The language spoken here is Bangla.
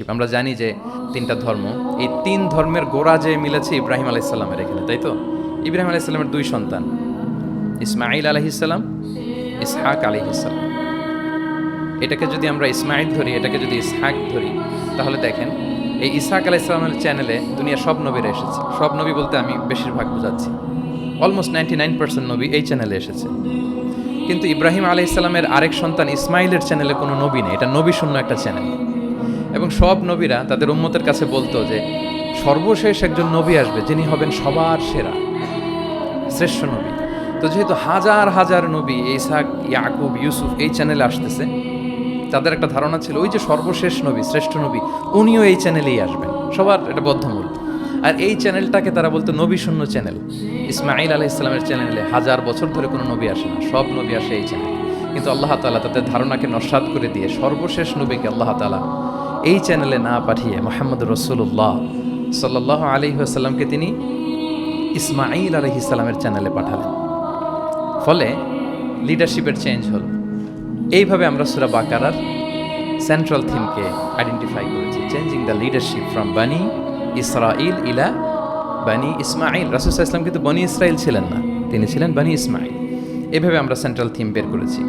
আমরা জানি যে তিনটা ধর্ম, এই তিন ধর্মের গোড়া যে মিলেছে ইব্রাহিম আলাইসাল্লামের এখানে, তাই তো? ইব্রাহিম আলাইসাল্লামের দুই সন্তান ইসমাইল আলহিসাল্লাম ইসহাক আলহিসাল্লাম এটাকে যদি আমরা ইসমাইল ধরি, এটাকে যদি ইসহাক ধরি, তাহলে দেখেন, এই ইসহাক আলাইসাল্লামের চ্যানেলে দুনিয়া সব নবীরা এসেছে। সব নবী বলতে আমি বেশিরভাগ বোঝাচ্ছি। অলমোস্ট নাইনটি নাইন পার্সেন্ট নবী এই চ্যানেলে এসেছে। কিন্তু ইব্রাহিম আলাইসাল্লামের আরেক সন্তান ইসমাইলের চ্যানেলে কোনো নবী নেই। এটা নবী শূন্য একটা চ্যানেল এবং সব নবীরা তাদের উম্মতের কাছে বলতো যে, সর্বশেষ একজন নবী আসবে, যিনি হবেন সবার সেরা, শ্রেষ্ঠ নবী। তো যেহেতু হাজার হাজার নবী, ইসাক, ইয়াকুব, ইউসুফ এই চ্যানেলে আসতেছে, তাদের একটা ধারণা ছিল, ওই যে সর্বশেষ নবী, শ্রেষ্ঠ নবী, উনিও এই চ্যানেলেই আসবেন। সবার এটা বদ্ধমূল। আর এই চ্যানেলটাকে তারা বলতো নবী শূন্য চ্যানেল ইসমাইল আলাহ ইসলামের চ্যানেলে হাজার বছর ধরে কোনো নবী আসে না, সব নবী আসে এই চ্যানেলে কিন্তু আল্লাহ তালা তাদের ধারণাকে নস্বাত করে দিয়ে সর্বশেষ নবীকে আল্লাহ তালা এই চ্যানেলে না পাঠিয়ে মোহাম্মদ রসুল্লাহ সাল্লাহ আলি আসাল্লামকে তিনি ইসমাইল আলহি ইসলামের চ্যানেলে পাঠালেন। ফলে লিডারশিপের চেঞ্জ হল। এইভাবে আমরা সুরা বাকারার সেন্ট্রাল থিমকে আইডেন্টিফাই করেছি। Changing the leadership from Bani Israel ইলা বানি ইসমাইল রাসুসাহ ইসলাম কিন্তু বনি ইসরাইল ছিলেন না, তিনি ছিলেন বানি ইসমাইল এভাবে আমরা সেন্ট্রাল থিম বের করেছি।